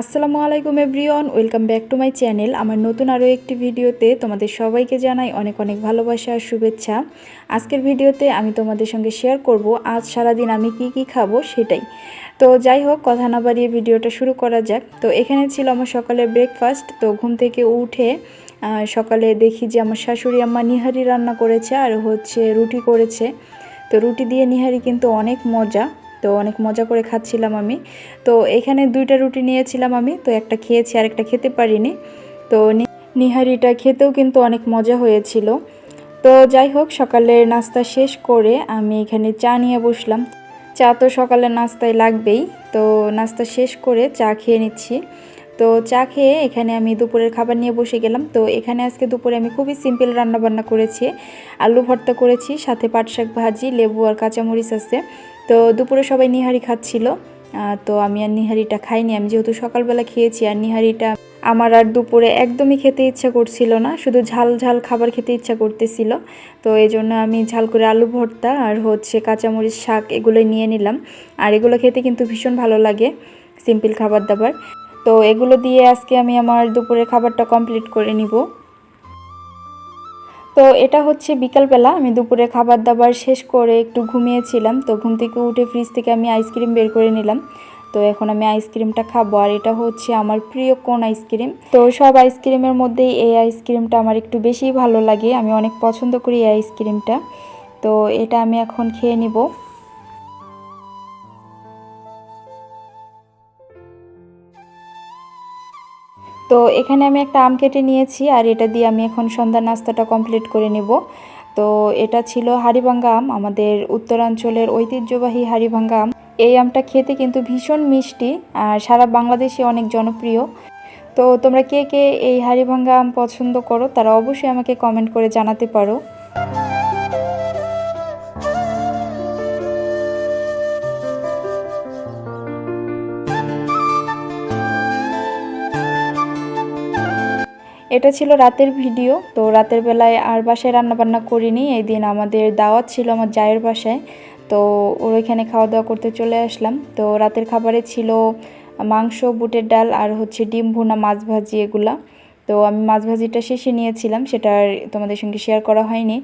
আসসালামু আলাইকুম everyone, welcome back to my channel. আমার নতুন আরও একটি ভিডিওতে তোমাদের সবাইকে জানাই অনেক অনেক ভালোবাসা আর শুভেচ্ছা। আজকের ভিডিওতে আমি তোমাদের সঙ্গে শেয়ার করব, আজ সারাদিন আমি কি কি খাব সেটাই। তো যাই হোক, কথা না বাড়িয়ে ভিডিওটা শুরু করা যাক। তো এখানে ছিল আমার সকালের ব্রেকফাস্ট তো ঘুম থেকে উঠে সকালে দেখি যে আমার শাশুড়ি আম্মা নিহারি রান্না করেছে আর হচ্ছে রুটি করেছে। তো রুটি দিয়ে নিহারি কিন্তু অনেক মজা। তো অনেক মজা করে খাচ্ছিলাম আমি। তো এখানে দুইটা রুটি নিয়েছিলাম আমি, তো একটা খেয়েছি আর একটা খেতে পারিনি। তো নিহারিটা খেতেও কিন্তু অনেক মজা হয়েছিল। তো যাই হোক, সকালের নাস্তা শেষ করে আমি এখানে চা নিয়ে বসলাম। চা তো সকালের নাস্তায় লাগবেই। তো নাস্তা শেষ করে চা খেয়ে নিচ্ছি। তো চা খেয়ে এখানে আমি দুপুরের খাবার নিয়ে বসে গেলাম। তো এখানে আজকে দুপুরে আমি খুবই সিম্পল রান্নাবান্না করেছি। আলু ভর্তা করেছি, সাথে পাট শাক ভাজি, লেবু আর কাঁচামরিচ আছে। তো দুপুরে সবাই নিহারি খাচ্ছিল। তো আমি আর নিহারিটা খাইনি। আমি যেহেতু সকালবেলা খেয়েছি, আর নিহারিটা আমার আর দুপুরে একদমই খেতে ইচ্ছা করছিল না। শুধু ঝাল ঝাল খাবার খেতে ইচ্ছা করতেছিল। তো এই জন্য আমি ঝাল করে আলু ভর্তা আর হচ্ছে কাঁচামরিচ শাক এগুলো নিয়ে নিলাম। আর এগুলো খেতে কিন্তু ভীষণ ভালো লাগে, সিম্পল খাবার দাবার। তো এগুলো দিয়ে আজকে আমি আমার দুপুরের খাবারটা কমপ্লিট করে নিব। তো এটা হচ্ছে বিকালবেলা, আমি দুপুরে খাবার দাবার শেষ করে একটু ঘুমিয়েছিলাম। তো ঘুম থেকে উঠে ফ্রিজ থেকে আমি আইসক্রিম বের করে নিলাম। তো এখন আমি আইসক্রিমটা খাব। আর এটা হচ্ছে আমার প্রিয় কোন আইসক্রিম তো সব আইসক্রিমের মধ্যেই এই আইসক্রিমটা আমার একটু বেশি ভালো লাগে। আমি অনেক পছন্দ করি এই আইসক্রিমটা তো এটা আমি এখন খেয়ে নিব। তো এখানে আমি একটা আম কেটে নিয়েছি আর এটা দিয়ে আমি এখন সন্ধ্যা নাস্তাটা কমপ্লিট করে নেব। তো এটা ছিল হাড়িভাঙ্গা আম, আমাদের উত্তরাঞ্চলের ঐতিহ্যবাহী হাড়িভাঙ্গা আম। এই আমটা খেতে কিন্তু ভীষণ মিষ্টি আর সারা বাংলাদেশে অনেক জনপ্রিয়। তো তোমরা কে কে এই হাড়িভাঙ্গা আম পছন্দ করো তারা অবশ্যই আমাকে কমেন্ট করে জানাতে পারো। এটা ছিল রাতের ভিডিও, তো রাতের বেলায় আর বাসায় রান্না বান্না করিনি। এই দিন আমাদের দাওয়াত ছিল আমার জায়ের বাসায়, তো ওর ওইখানে খাওয়া দাওয়া করতে চলে আসলাম। তো রাতের খাবারে ছিল মাংস, বুটের ডাল আর হচ্ছে ডিম ভুনা, মাছ ভাজি এগুলা। তো আমি মাছ ভাজিটা শেষে নিয়েছিলাম, সেটা তোমাদের সঙ্গে শেয়ার করা হয়নি।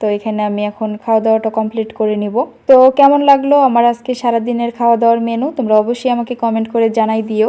তো এখানে আমি এখন খাওয়া দাওয়াটা কমপ্লিট করে নিব। তো কেমন লাগল আমার আজকে সারাদিনের খাওয়া দাওয়ার মেনু তোমরা অবশ্যই আমাকে কমেন্ট করে জানাই দিও।